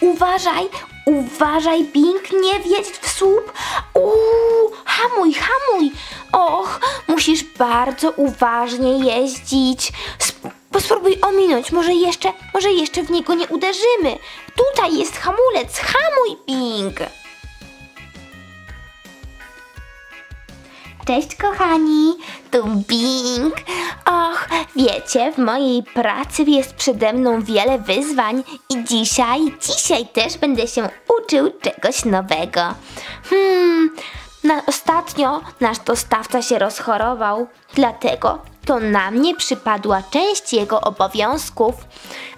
Uważaj, uważaj, Bing, nie wjedź w słup. Uuu, hamuj, hamuj. Och, musisz bardzo uważnie jeździć. Sp- Spróbuj ominąć, może jeszcze, może jeszcze w niego nie uderzymy. Tutaj jest hamulec, hamuj, Bing. Cześć kochani, tu Bing. Och, wiecie, w mojej pracy jest przede mną wiele wyzwań i dzisiaj, dzisiaj też będę się uczył czegoś nowego. Hmm, na, ostatnio nasz dostawca się rozchorował, dlatego to na mnie przypadła część jego obowiązków.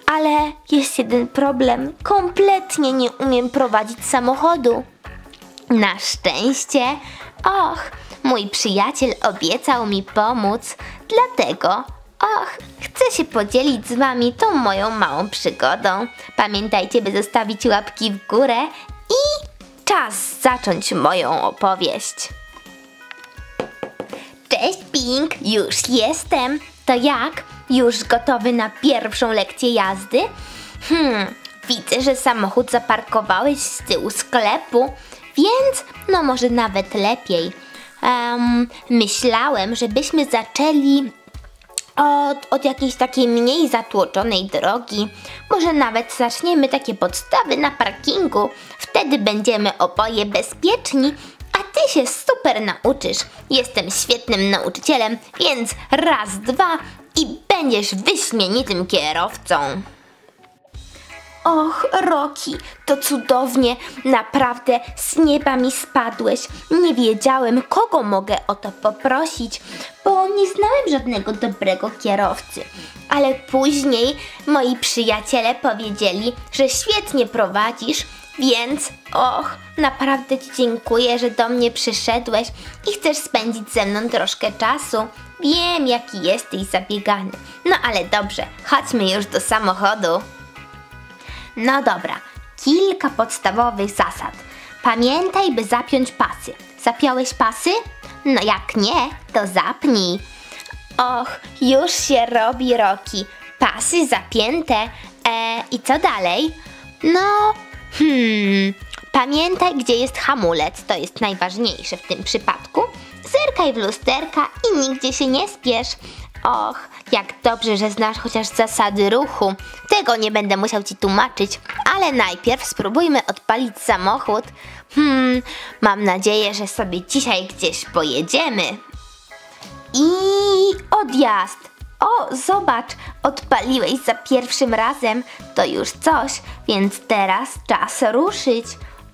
Ale jest jeden problem, kompletnie nie umiem prowadzić samochodu. Na szczęście, och, mój przyjaciel obiecał mi pomóc, dlatego, och, chcę się podzielić z wami tą moją małą przygodą. Pamiętajcie, by zostawić łapki w górę i czas zacząć moją opowieść. Cześć Pink, już jestem. To jak? Już gotowy na pierwszą lekcję jazdy? Hmm, widzę, że samochód zaparkowałeś z tyłu sklepu, więc no może nawet lepiej. Em, myślałem, żebyśmy zaczęli od, od jakiejś takiej mniej zatłoczonej drogi. Może nawet zaczniemy takie podstawy na parkingu. Wtedy będziemy oboje bezpieczni, a ty się super nauczysz. Jestem świetnym nauczycielem, więc raz, dwa i będziesz wyśmienitym kierowcą. Och, Roki, to cudownie, naprawdę z nieba mi spadłeś. Nie wiedziałem, kogo mogę o to poprosić, bo nie znałem żadnego dobrego kierowcy. Ale później moi przyjaciele powiedzieli, że świetnie prowadzisz, więc och, naprawdę Ci dziękuję, że do mnie przyszedłeś i chcesz spędzić ze mną troszkę czasu. Wiem, jaki jesteś zabiegany. No ale dobrze, chodźmy już do samochodu. No dobra, kilka podstawowych zasad. Pamiętaj, by zapiąć pasy. Zapiąłeś pasy? No jak nie, to zapnij. Och, już się robi roki. Pasy zapięte. E, I co dalej? No, hmm. Pamiętaj, gdzie jest hamulec. To jest najważniejsze w tym przypadku. Zerkaj w lusterka i nigdzie się nie spiesz. Och, jak dobrze, że znasz chociaż zasady ruchu. Tego nie będę musiał ci tłumaczyć, ale najpierw spróbujmy odpalić samochód. Hmm, mam nadzieję, że sobie dzisiaj gdzieś pojedziemy. I odjazd. O, zobacz, odpaliłeś za pierwszym razem. To już coś, więc teraz czas ruszyć.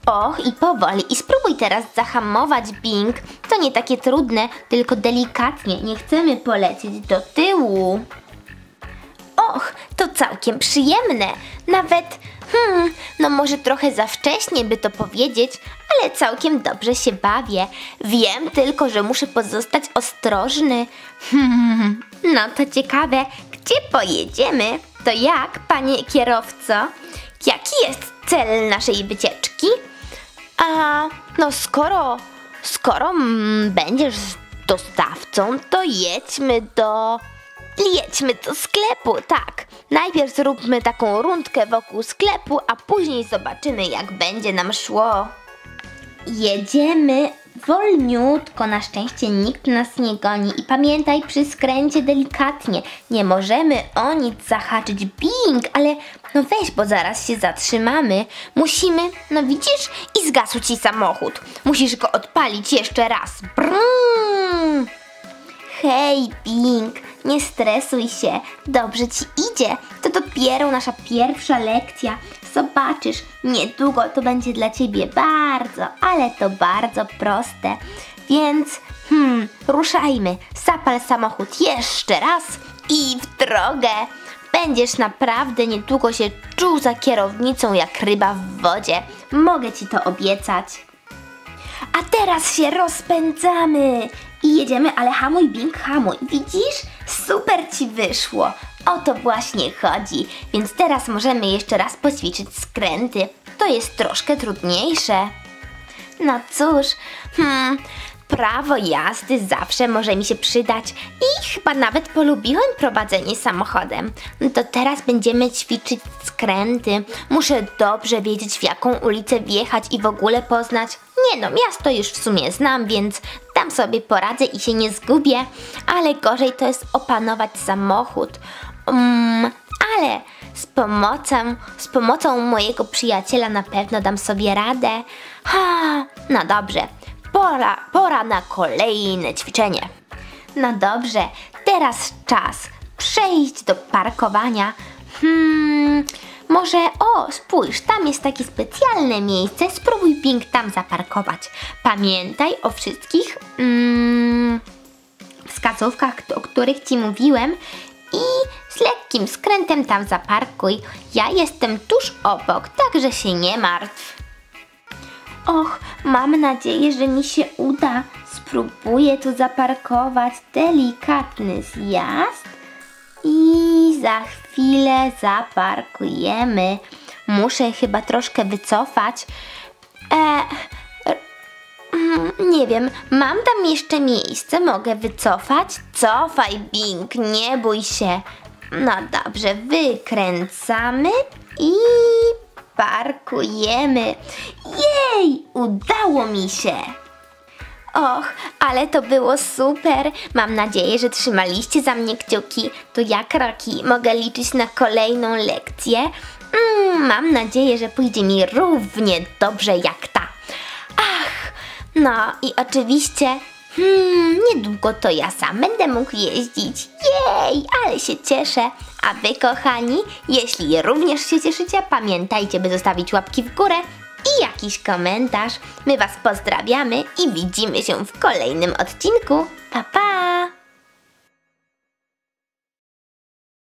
Och, i powoli. I spróbuj teraz zahamować, Bing. To nie takie trudne, tylko delikatnie. Nie chcemy polecieć do tyłu. Och, to całkiem przyjemne. Nawet, hmm, no może trochę za wcześnie by to powiedzieć, ale całkiem dobrze się bawię. Wiem tylko, że muszę pozostać ostrożny. Hmm, no to ciekawe, gdzie pojedziemy? To jak, panie kierowco? Jaki jest cel naszej wycieczki? A, no skoro, skoro będziesz dostawcą, to jedźmy do... Jedźmy do sklepu, tak. Najpierw zróbmy taką rundkę wokół sklepu, a później zobaczymy, jak będzie nam szło. Jedziemy wolniutko, na szczęście nikt nas nie goni. I pamiętaj przy skręcie delikatnie. Nie możemy o nic zahaczyć. Bing, ale no weź, bo zaraz się zatrzymamy. Musimy, no widzisz, i zgasł ci samochód. Musisz go odpalić jeszcze raz. Brum! Hej, Bing, nie stresuj się, dobrze ci idzie. To dopiero nasza pierwsza lekcja. Zobaczysz, niedługo to będzie dla ciebie bardzo, ale to bardzo proste. Więc, hmm, ruszajmy. Zapal samochód jeszcze raz i w drogę. Będziesz naprawdę niedługo się czuł za kierownicą jak ryba w wodzie. Mogę ci to obiecać. A teraz się rozpędzamy i jedziemy, ale hamuj, Bing, hamuj. Widzisz? Super ci wyszło. O to właśnie chodzi. Więc teraz możemy jeszcze raz poćwiczyć skręty. To jest troszkę trudniejsze. No cóż, hmm, Prawo jazdy zawsze może mi się przydać i chyba nawet polubiłem prowadzenie samochodem. To teraz będziemy ćwiczyć skręty. Muszę dobrze wiedzieć w jaką ulicę wjechać i w ogóle poznać. Nie no, miasto już w sumie znam, więc sobie poradzę i się nie zgubię. Ale gorzej to jest opanować samochód. Mm, ale z pomocą, z pomocą mojego przyjaciela na pewno dam sobie radę. Ha, no dobrze, pora, pora na kolejne ćwiczenie. No dobrze, teraz czas przejść do parkowania. Hmm, może, o, spójrz, tam jest takie specjalne miejsce, spróbuj Pink tam zaparkować. Pamiętaj o wszystkich mm, wskazówkach, o których Ci mówiłem i z lekkim skrętem tam zaparkuj. Ja jestem tuż obok, także się nie martw. Och, mam nadzieję, że mi się uda. Spróbuję tu zaparkować delikatny zjazd i za chwilę zaparkujemy. Muszę chyba troszkę wycofać. E, Mm, Nie wiem, mam tam jeszcze miejsce, mogę wycofać? Cofaj, Bing, nie bój się. No dobrze, wykręcamy i parkujemy. Jej, udało mi się. Och, ale to było super. Mam nadzieję, że trzymaliście za mnie kciuki. To jak Roki mogę liczyć na kolejną lekcję? Mm, mam nadzieję, że pójdzie mi równie dobrze jak ta. Ach, no i oczywiście, hmm, niedługo to ja sam będę mógł jeździć. Jej, ale się cieszę. A wy, kochani, jeśli również się cieszycie, pamiętajcie, by zostawić łapki w górę i jakiś komentarz. My Was pozdrawiamy i widzimy się w kolejnym odcinku. Pa, pa!